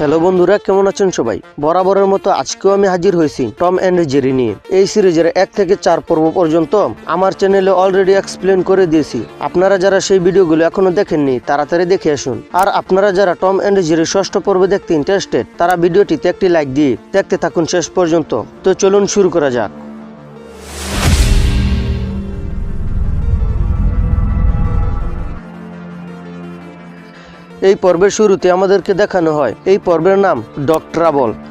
Hello বন্ধুরা, কেমন আছেন সবাই? বরাবরের মতো আজকেও আমি হাজির হয়েছি টম অ্যান্ড জেরি নিয়ে। এই সিরিজের এক থেকে চার পর্ব পর্যন্ত আমার চ্যানেলে অলরেডি এক্সপ্লেন করে দিয়েছি। আপনারা যারা সেই ভিডিওগুলো এখনও দেখেননি, তাড়াতাড়ি দেখে আসুন। আর আপনারা যারা টম অ্যান্ড জেরি ষষ্ঠ পর্ব দেখতে ইন্টারেস্টেড তারা ভিডিওটিতে একটি লাইক দিয়ে দেখতে থাকুন শেষ পর্যন্ত। তো চলুন শুরু করা যাক। এই পর্বের শুরুতে আমাদেরকে দেখানো হয়। এই পর্বের নাম ডগ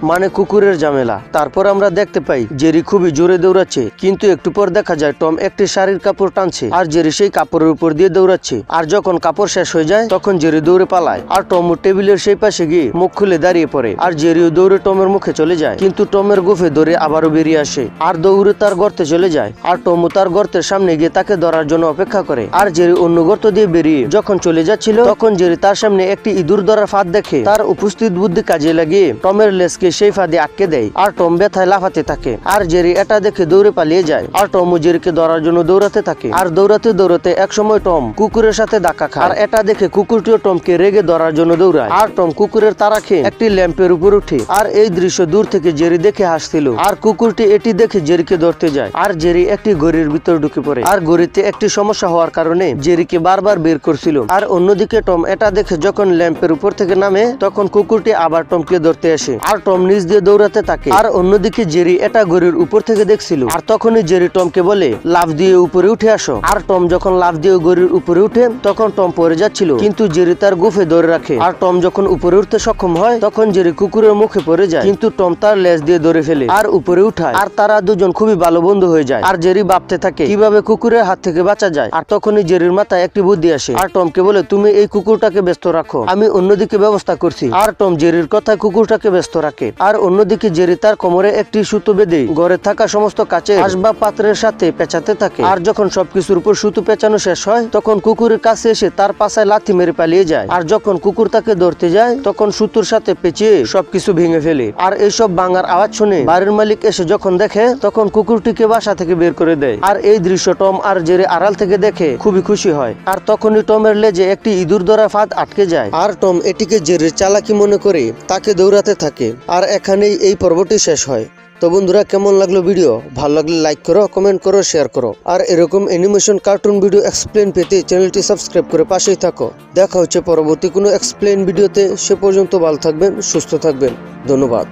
মানে কুকুরের ঝামেলা। তারপর আমরা দেখতে পাই জেরি খুবই জোরে দৌড়াচ্ছে, কিন্তু একটু পর দেখা যায় টম একটি শাড়ির কাপড় টানছে, আর জেরি সেই কাপড়ের উপর দিয়ে দৌড়াচ্ছে। আর যখন কাপড় শেষ হয়ে যায়, তখন জেরি দৌড়ে পালায়, আর টম টেবিলের সেই পাশে গিয়ে মুখ খুলে দাঁড়িয়ে পড়ে, আর জেরিও দৌড়ে টমের মুখে চলে যায়। কিন্তু টমের গোফে ধরে আবারও বেরিয়ে আসে, আর দৌড়ে তার গর্তে চলে যায়, আর টমও তার গর্তের সামনে গিয়ে তাকে ধরার জন্য অপেক্ষা করে, আর জেরি অন্য গর্ত দিয়ে বেরিয়ে যখন চলে যাচ্ছিল, তখন জেরি তার সামনে একটি ইঁদুর ধরার ফাঁদ দেখে তার উপস্থিত বুদ্ধি কাজে লাগিয়ে টমের লেসকে সেই ফাঁদে আটকে দেয় আর টম ব্যথায় লাফাতে থাকে আর জেরি এটা দেখে দৌড়ে পালিয়ে যায় আর টম জেরিকে ধরার জন্য দৌড়াতে থাকে আর দৌড়াতে দৌড়াতে এক সময় টম কুকুরের সাথে ধাক্কা খায় আর এটা দেখে কুকুরটিও টমকে রেগে ধরার জন্য দৌড়ায় আর টম কুকুরের তারা খেয়ে একটি ল্যাম্পের উপর উঠে আর এই দৃশ্য দূর থেকে জেরি দেখে হাসছিল আর কুকুরটি এটি দেখে জেরিকে ধরতে যায় আর জেরি একটি গড়ির ভিতর ঢুকে পড়ে আর গড়িতে একটি সমস্যা হওয়ার কারণে জেরিকে বারবার বের করছিল আর অন্যদিকে টম এটা দেখে যখন ল্যাম্পের উপর থেকে নামে, তখন কুকুরটি আবার টমকে ধরতে আসে। আর টম নিজ দিয়ে দৌড়াতে থাকে। আর অন্যদিকে জেরি এটা গড়ির উপর থেকে দেখছিল। আর তখনই জেরি টমকে বলে লাভ দিয়ে উপরে উঠে আসো। আর টম যখন লাভ দিয়ে গড়ির উপরে উঠে, তখন টম পড়ে যাচ্ছিল। কিন্তু জেরি তার গুফে ধরে রাখে। আর টম যখন উপরে উঠতে সক্ষম হয়, তখন জেরি কুকুরের মুখে পড়ে যায়। কিন্তু টম তার লেজ দিয়ে ধরে ফেলে আর উপরে উঠায়। আর তারা দুজন খুবই ভালো বন্ধু হয়ে যায়। আর জেরি ভাবতে থাকে, কীভাবে কুকুরের হাত থেকে বাঁচা যায়? আর তখনই জেরির মাথায় একটি বুদ্ধি আসে। আর টমকে বলে, তুমি এই কুকুরটাকে ব্যস্ত রাখো। আমি অন্যদিকে ব্যবস্থা করছি। আর টম জেরির কথায় কুকুরটাকে ব্যস্ত রাখে। আর অন্যদিকে জেরি তার কোমরে একটি সুতো বেঁধে ঘরে থাকা সমস্ত কাছে আসবাব পাত্রের সাথে পেঁচাতে থাকে। আর যখন সবকিছুর উপর সুতো পেঁচানো শেষ হয়, তখন কুকুরের কাছে এসে তার পাশায় লাথি মেরে পালিয়ে যায়। আর যখন কুকুর তাকে ধরতে যায়, তখন সুতোর সাথে পেঁচিয়ে সবকিছু ভেঙে ফেলে। আর এইসব ভাঙার আওয়াজ শুনে বাড়ির মালিক এসে যখন দেখে, তখন কুকুরটিকে বাসা থেকে বের করে দেয়। আর এই দৃশ্য টম আর জেরে আড়াল থেকে দেখে খুবই খুশি হয়। আর তখনই টমের লেজে একটি ইঁদুর ধরা ফাঁদ আটকে যায়। আর টম এটিকে জেরের চালাকি মনে করে তাকে দৌড়াতে থাকে। আর এখানেই এই পর্বটি শেষ হয়। তো বন্ধুরা, কেমন লাগল ভিডিও? ভালো লাগলে লাইক করো কমেন্ট করো শেয়ার করো। আর এরকম অ্যানিমেশন কার্টুন ভিডিও এক্সপ্লেন পেতে চ্যানেলটি সাবস্ক্রাইব করে পাশেই থাকো। দেখা হচ্ছে পরবর্তী কোনো এক্সপ্লেন ভিডিওতে সে পর্যন্ত ভালো থাকবেন, সুস্থ থাকবেন। ধন্যবাদ।